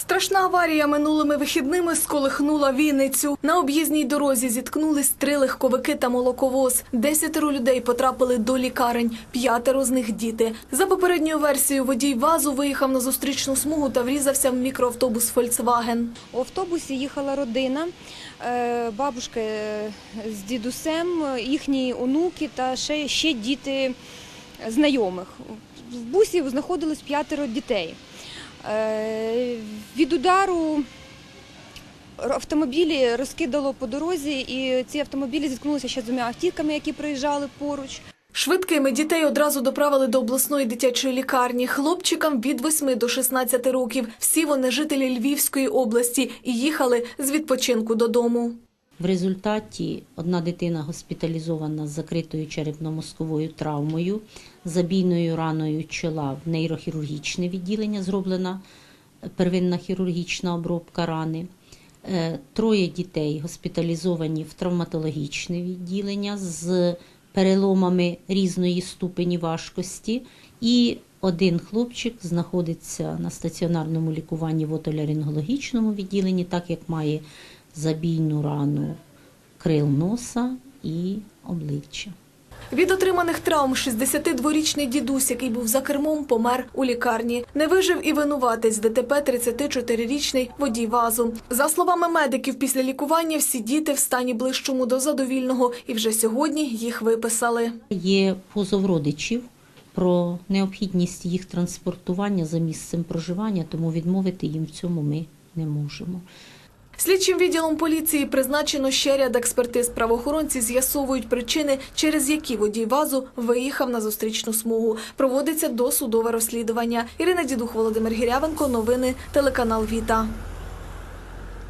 Страшна аварія минулими вихідними сколихнула Вінницю. На об'їзній дорозі зіткнулись три легковики та молоковоз. Десятеро людей потрапили до лікарень, п'ятеро з них діти. За попередньою версією, водій ВАЗу виїхав на зустрічну смугу та врізався в мікроавтобус «Фольксваген». У автобусі їхала родина, е, бабушка е, з дідусем, їхні онуки та ще, ще діти знайомих. В бусі знаходилось п'ятеро дітей. Е, Від удару автомобілі розкидало по дорозі, і ці автомобілі зіткнулися ще з двома автівками, які проїжджали поруч. Швидкими дітей одразу доправили до обласної дитячої лікарні. Хлопчикам від 8 до 16 років. Всі вони жителі Львівської області і їхали з відпочинку додому. В результаті одна дитина госпіталізована з закритою черепно-мозковою травмою, забійною раною чола в нейрохірургічне відділення зроблена первинна хірургічна обробка рани. Е, Троє дітей госпіталізовані в травматологічне відділення з переломами різної ступені важкості. І один хлопчик знаходиться на стаціонарному лікуванні в отоларингологічному відділенні, так як має забійну рану крил носа і обличчя. Від отриманих травм 62-річний дідусь, який був за кермом, помер у лікарні. Не вижив і винуватець ДТП 34-річний водій ВАЗу. За словами медиків, після лікування всі діти в стані ближчому до задовільного, і вже сьогодні їх виписали. Є позов родичів про необхідність їх транспортування за місцем проживання, тому відмовити їм в цьому ми не можемо. Слідчим відділом поліції призначено ще ряд експертиз. Правоохоронці з'ясовують причини, через які водій ВАЗу виїхав на зустрічну смугу. Проводиться досудове розслідування. Ірина Дідух, Володимир Гірявенко. Новини телеканал Віта.